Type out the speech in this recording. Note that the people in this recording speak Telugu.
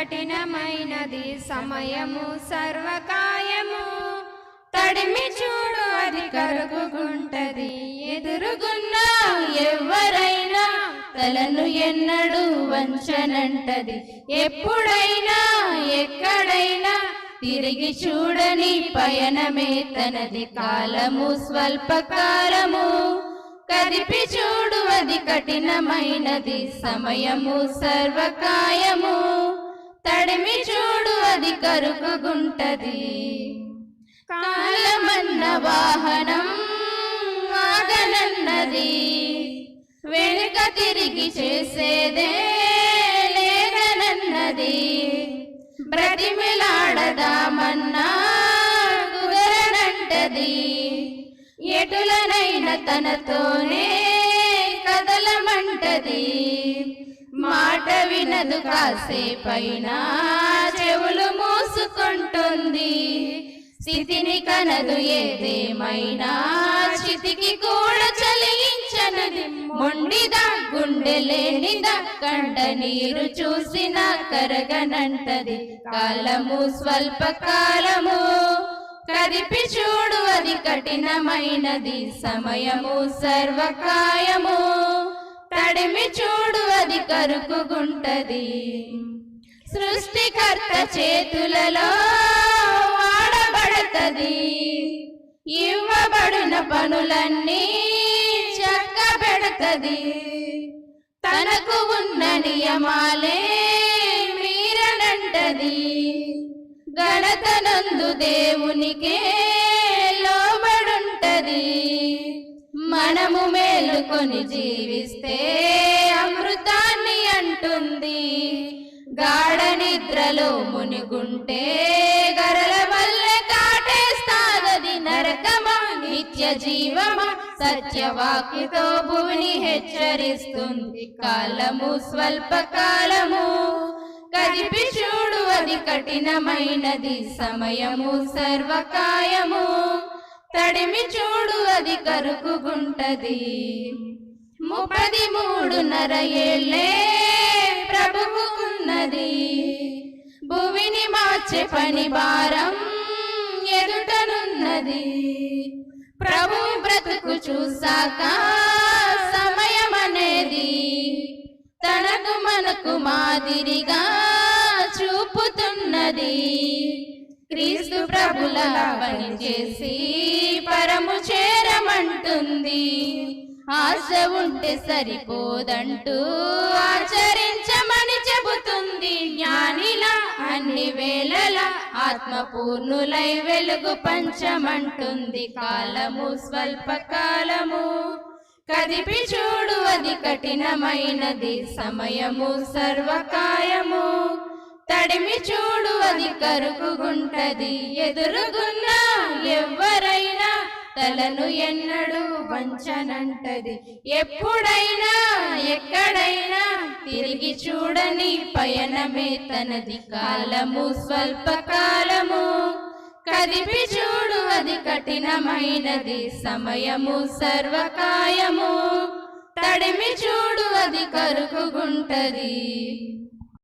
కఠినమైనది సమయము సర్వకాయము. తడిమి చూడు అది కరుగుగుంటది ఎదురుగున్నా ఎవరైనా తలను ఎన్నడు వంచనంటది. ఎప్పుడైనా ఎక్కడైనా తిరిగి చూడని పయనమే తనది కాలము స్వల్పకాలము. కదిపి చూడు అది కఠినమైనది సమయము సర్వకాయము. తడిమి చూడు అది కరుకుగుంటది. కాలమన్న వాహనం ఆగనన్నది. వెనుక తిరిగి చేసేదే లేదనన్నది. బ్రతిమిలాడదామన్నా కుదరనంటది. ఎటులనైన తనతోనే మాట వినదు కాసేపైనా చెవులు మూసుకుంటుంది. స్థితిని కనదు ఏదేమైనా చితికి కూడా చలించనది. మొండిదా గుండె లేనిదా కంట నీరు చూసినా కరగనంటది. కాలము స్వల్ప కాలము కదిపి చూడు అది కఠినమైనది. సమయము సర్వకాయము. తడిమి చూడు అది కరుకుగుంటది. సృష్టికర్త చేతులలో వాడబడతది. ఇవ్వబడిన పనులన్నీ చక్కబెడతది. తనకు ఉన్న నియమాలే మీరనంటది. గణతనందు దేవునికే మనము మేలుకొని జీవిస్తే అమృతాన్ని అంటుంది. గాఢ నిద్రలో మునిగుంటే గరల వల్లే కాటేస్తాదది నరకమా నిత్య జీవమా? సత్యవాక్యతో భూమిని హెచ్చరిస్తుంది. కాలము స్వల్ప కాలము. కదిపి చూడు అది కఠినమైనది. సమయము సర్వకాయము. తడిమి చూడు అది కరుకుగుంటది. ముప్పది మూడున్నర ఏళ్ళే ప్రభువుకున్నది. భూమిని మార్చే పని భారం ఎదుటనున్నది. ప్రభు బ్రతుకు చూసాక సమయం అనేది తనకు మనకు మాదిరిగా చూపుతున్నది. క్రీస్తు ప్రభుల పనిచేసి పరము చేరమంటుంది. ఆశ ఉంటే సరిపోదంటూ ఆచరించమని చెబుతుంది. జ్ఞానిలా అన్ని వేళలా ఆత్మపూర్ణులై వెలుగు పంచమంటుంది. కాలము స్వల్ప కాలము కదిపి చూడు అది కఠినమైనది. సమయము సర్వకాయము తడిమి చూడు అది కరుకుగుంటది ఎదురుగున్నా ఎవ్వరైనా తలను ఎన్నడు వంచనంటది. ఎప్పుడైనా ఎక్కడైనా తిరిగి చూడని పయనమే తనది. కాలము స్వల్ప కాలము. కదిపి చూడు అది కఠినమైనది. సమయము సర్వకాయము. తడిమి చూడు అది కరుకుగుంటది